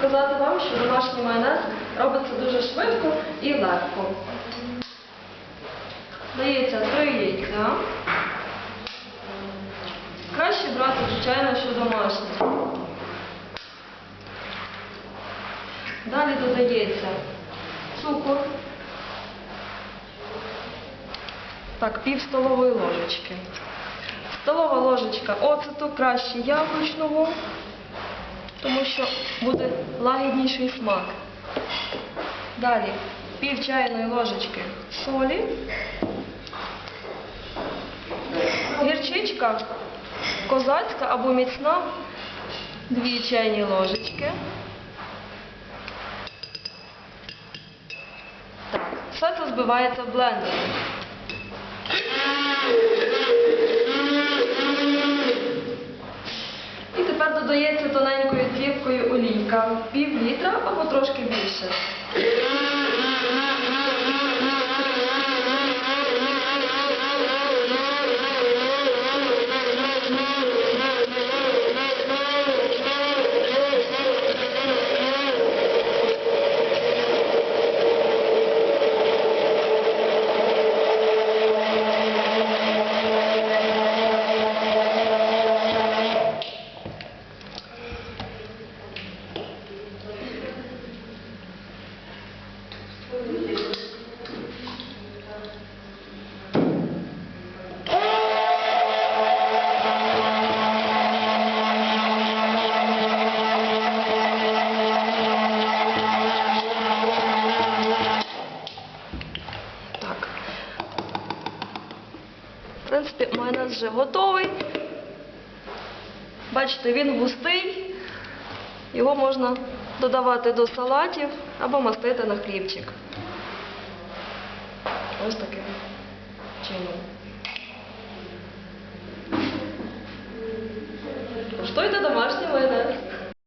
показати вам, що домашній майонез робиться дуже швидко і легко. Дається три яйця. Краще брати, звичайно, що домашнє. Далі додається цукор. Так, пів столової ложечки. Столова ложечка оцету краще яблучного, тому що буде лагідніший смак. Далі пів чайної ложечки солі. Гірчичка козацька або міцна, дві чайні ложечки. Так, все це збивається в або трошки більше. Принципі, майонез вже готовий. Бачите, він густий. Його можна додавати до салатів або мастити на хлібчик. Ось таким чином. Коштуйте домашнє.